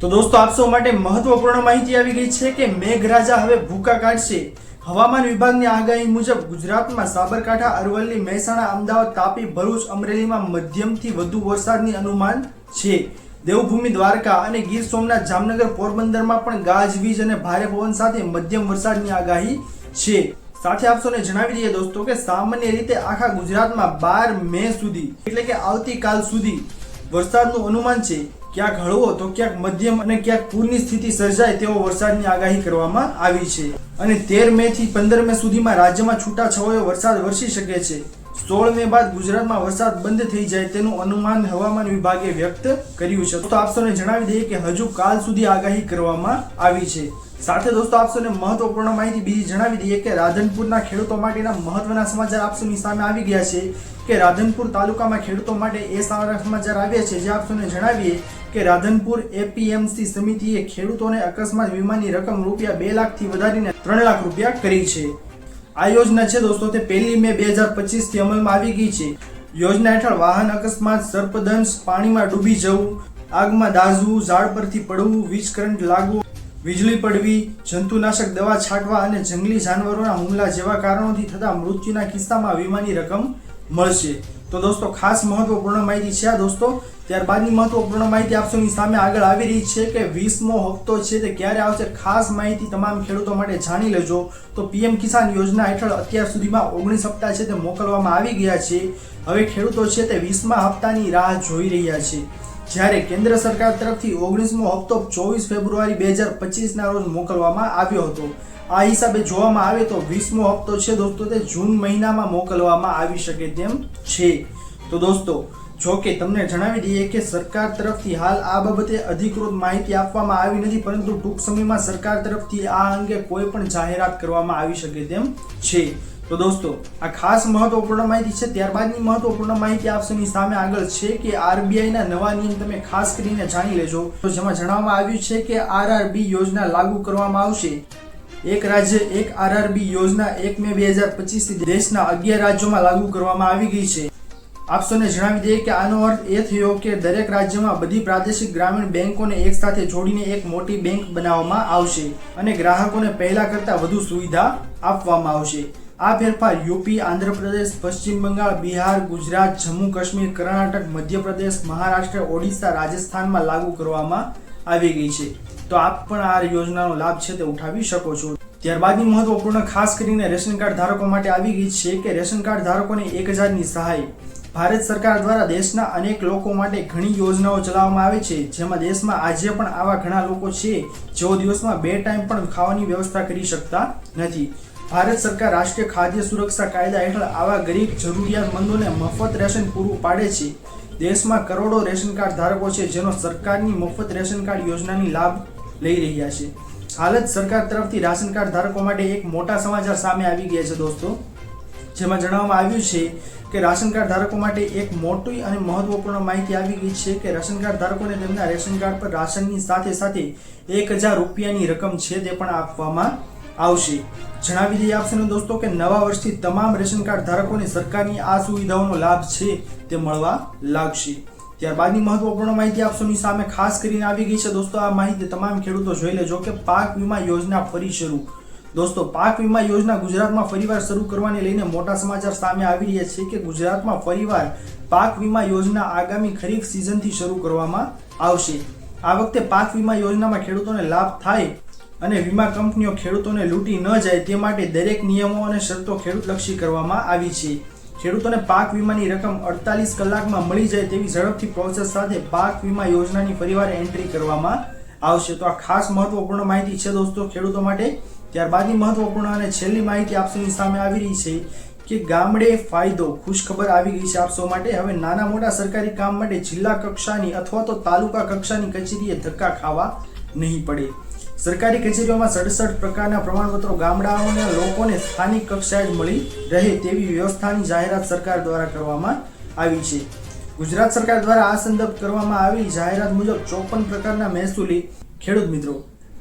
તો દોસ્તો, આપ સૌ માટે મહત્વપૂર્ણ માહિતી આવી ગઈ છે કે મેઘરાજા હવે ભૂકા કાઢશે. હવામાન વિભાગની આગાહી મુજબ ગુજરાતમાં સાબરકાંઠા, અરવલ્લી, મહેસાણા, અમદાવાદ, તાપી, ભરૂચ, અમરેલીમાં મધ્યમથી વધુ વરસાદની અનુમાન છે. દેવભૂમિ, દ્વારકા અને ગીર સોમનાથ, જામનગર, પોરબંદરમાં પણ ગાજવીજ અને ભારે પવન સાથે મધ્યમ વરસાદની આગાહી છે. સાથે આપ જણાવી દઈએ દોસ્તો કે સામાન્ય રીતે આખા ગુજરાતમાં બાર મે સુધી એટલે કે આવતીકાલ સુધી વરસાદનું અનુમાન છે. ક્યાંક હળવો તો ક્યાંક મધ્યમ અને ક્યાંક પૂરની સ્થિતિ સર્જાય તેવો વરસાદની આગાહી કરવામાં આવી છે. અને તેર મે થી પંદર મે સુધીમાં રાજ્યમાં છૂટાછવાયો વરસાદ વરસી શકે છે. સોળ મે બાદ ગુજરાતમાં વરસાદ બંધ થઈ જાય તેનું અનુમાન હવામાન વિભાગે વ્યક્ત કર્યું છે. તો આપ સૌને જણાવી દઈએ કે હજુ કાલ સુધી આગાહી કરવામાં આવી છે. સાથે દોસ્તો આપસોને મહત્વપૂર્ણ માહિતી બીજી જણાવી દઈએ કે રાધનપુરના ખેડૂતો માટેના મહત્વના સમાચાર આપસોની સામે આવી ગયા છે કે રાધનપુર તાલુકામાં ખેડૂતો માટે એ સારા સમાચાર આવ્યા છે જે આપસોને જણાવીએ કે રાધનપુર એપીએમસી સમિતિએ ખેડૂતોને અકસ્માત વીમાની રકમ રૂપિયા બે લાખથી વધારીને ત્રણ લાખ રૂપિયા કરી છે. આ યોજના છે દોસ્તો, તે પહેલી મે બે હજાર પચીસથી અમલમાં આવી ગઈ છે. યોજના હેઠળ વાહન અકસ્માત, સર્પદંશ, પાણીમાં ડૂબી જવું, આગમાં દાઝવું, ઝાડ પરથી પડવું, વીજ કરંટ લાગવો વીજળી પડવી, જંતુનાશક દવા છાંટવા અને જંગલી જાનવરોના હુમલા જેવા કારણોથી થતા મૃત્યુના કિસ્સામાં વીમાની રકમ મળશે. તો દોસ્તો, ખાસ મહત્વપૂર્ણ માહિતી છે આ દોસ્તો. ત્યારબાદની મહત્વપૂર્ણ માહિતી આપશોની સામે આગળ આવી રહી છે કે વીસમો હપ્તો છે તે ક્યારે આવશે ખાસ માહિતી તમામ ખેડૂતો માટે જાણી લેજો. તો પીએમ કિસાન યોજના હેઠળ અત્યાર સુધીમાં ઓગણીસ હપ્તા છે તે મોકલવામાં આવી ગયા છે. હવે ખેડૂતો છે તે વીસમા હપ્તાની રાહ જોઈ રહ્યા છે. જ્યારે કેન્દ્ર સરકાર તરફથી ઓગણીસમો હપ્તો ચોવીસ ફેબ્રુઆરી બે હજાર પચીસના રોજ મોકલવામાં આવ્યો હતો. આ હિસાબે જોવામાં આવે તો વીસમો હપ્તો છે દોસ્તો તે જૂન મહિનામાં મોકલવામાં આવી શકે તેમ છે. તો દોસ્તો, જો કે તમને જણાવી દઈએ કે સરકાર તરફથી હાલ આ બાબતે અધિકૃત માહિતી આપવામાં આવી નથી, પરંતુ ટૂંક સમયમાં સરકાર તરફથી આ અંગે કોઈ પણ જાહેરાત કરવામાં આવી શકે તેમ છે. તો દોસ્તો, આ ખાસ મહત્વપૂર્ણ માહિતી છે, ત્યારબાદની મહત્વપૂર્ણ માહિતી આપશોની સામે આગળ છે કે આરબીઆઈ ના નવા નિયમ તમે ખાસ કરીને જાણી લેજો. તો જેમાં જણાવવામાં આવ્યું છે કે આરઆરબી યોજના લાગુ કરવામાં આવશે. એક રાજ્ય, એક આરઆરબી યોજના એક મે બે હજાર પચીસથી દેશના અગિયાર રાજ્યોમાં લાગુ કરવામાં આવી ગઈ છે. આપસોને જણાવી દઈએ કે આનો અર્થ એ થયો કે દરેક રાજ્યમાં બધી પ્રાદેશિક ગ્રામીણ બેંકોને એક સાથે જોડીને એક મોટી બેંક બનાવવામાં આવશે અને ગ્રાહકોને પહેલા કરતાં વધુ સુવિધા આપવામાં આવશે. આ ફેરફાર યુપી, આંધ્રપ્રદેશ, પશ્ચિમ બંગાળ, બિહાર, ગુજરાત, જમ્મુ, કાશ્મીર, કર્ણાટક, મધ્યપ્રદેશ, મહારાષ્ટ્ર, ઓડિશા, રાજસ્થાનમાં લાગુ કરવામાં આવી ગઈ છે. તો આપ પણ આ યોજનાનો લાભ છે તે ઉઠાવી શકો છો. ત્યારબાદની મહત્વપૂર્ણ ખાસ કરીને રેશન કાર્ડ ધારકો માટે આવી ગઈ છે કે રેશન કાર્ડ ધારકોને એક હજારની સહાય ભારત સરકાર દ્વારા દેશના અનેક લોકો માટે ઘણી યોજનાઓ ચલાવવામાં આવે છે. જેમાં દેશમાં આજે પણ આવા ઘણા લોકો છે, જેઓ દિવસમાં બે ટાઈમ પણ ખાવાની વ્યવસ્થા કરી શકતા નથી. ભારત સરકાર રાષ્ટ્રીય ખાદ્ય સુરક્ષા કાયદા હેઠળ આવા ગરીબ, જરૂરિયાતમંદોને મફત રેશન પૂરું પાડે છે. દેશમાં કરોડો રેશન કાર્ડ ધારકો છે, જેનો સરકારની મફત રેશન કાર્ડ યોજનાની લાભ લઈ રહ્યા છે. હાલ જ સરકાર તરફથી રાશન કાર્ડ ધારકો માટે એક મોટા સમાચાર સામે આવી ગયા છે દોસ્તો. જેમાં જણાવવામાં આવ્યું છે કે રાશન કાર્ડ ધારકો માટે એક મોટી અને મહત્વપૂર્ણ માહિતી આવી ગઈ છે કે રાશન કાર્ડ ધારકોને તેમના રેશન કાર્ડ પર રાશનની સાથે સાથે એક હજાર રૂપિયાની રકમ છે તે પણ આપવામાં આવશે. જણાવી દઈએ આપશે દોસ્તો કે નવા વર્ષથી તમામ રેશન કાર્ડ ધારકોને સરકારની આ સુવિધાઓનો લાભ છે તે મળવા લાગશે. ત્યારબાદની મહત્વપૂર્ણ માહિતી આપશોની સામે ખાસ કરીને આવી ગઈ છે. દોસ્તો, આ માહિતી તમામ ખેડૂતો જોઈ લેજો કે પાક વીમા યોજના ફરી શરૂ દોસ્તો, પાક વીમા યોજના ગુજરાતમાં ફરીવાર શરૂ કરવાને લઈને મોટા સમાચાર સામે આવી રહ્યા છે કે ગુજરાતમાં ફરીવાર પાક વીમા યોજના આગામી ખરીફ સિઝનથી શરૂ કરવામાં આવશે. આ વખતે પાક વીમા યોજનામાં ખેડૂતોને લાભ થાય અને વીમા કંપનીઓ ખેડૂતોને લૂંટી ન જાય તે માટે દરેક નિયમો અને શરતો ખેડૂતલક્ષી કરવામાં આવી છે. ખેડૂતોને પાક વીમાની રકમ અડતાલીસ કલાકમાં મળી જાય તેવી ઝડપથી પ્રોસેસ સાથે પાક વીમા યોજનાની ફરીવાર એન્ટ્રી કરવામાં આવશે. તો આ ખાસ મહત્વપૂર્ણ માહિતી છે દોસ્તો ખેડૂતો માટે. ત્યારબાદની મહત્વપૂર્ણ અને છેલ્લી માહિતી આપસોની સામે આવી રહી છે કે ગામડે ફાયદો, ખુશખબર આવી ગઈ છે આપસો માટે. હવે નાના મોટા સરકારી કામ માટે જિલ્લા કક્ષાની અથવા તો તાલુકા કક્ષાની કચેરીએ ધક્કા ખાવા નહીં પડે. સરકારી કચેરીઓમાં સડસઠ પ્રકારના પ્રમાણપત્રો ગામડાઓના, લોકોને સ્થાનિક કક્ષાએ જ મળી રહે તેવી વ્યવસ્થાની જાહેરાત સરકાર દ્વારા કરવામાં આવી છે. ગુજરાત સરકાર દ્વારા આ સંદર્ભ કરવામાં આવેલી જાહેરાત મુજબ ચોપન પ્રકારના મહેસૂલી ખેડૂત મિત્રો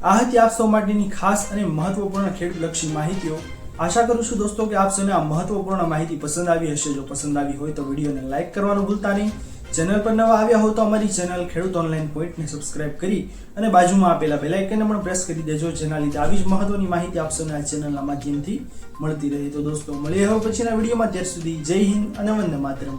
આ હતી આપ સૌ માટેની ખાસ અને મહત્વપૂર્ણ ખેડૂતલક્ષી માહિતીઓ. આશા કરું છું દોસ્તો કે આપ સૌને આ મહત્વપૂર્ણ માહિતી પસંદ આવી હશે. જો પસંદ આવી હોય તો વિડીયોને લાઇક કરવાનું ભૂલતા નહીં. ચેનલ પર નવા આવ્યા હો તો અમારી ચેનલ ખેડૂત ઓનલાઈન પોઈન્ટને સબસ્ક્રાઇબ કરી અને બાજુમાં આપેલા બેલ આઇકનને પણ પ્રેસ કરી દેજો, જેના લીધે આવી જ મહત્વની માહિતી આપ સૌને આ ચેનલના માધ્યમથી મળતી રહે. તો દોસ્તો, મળીએ હવે પછીના વિડીયોમાં. ત્યાર સુધી જય હિન્દ અને વંદે માતરમ.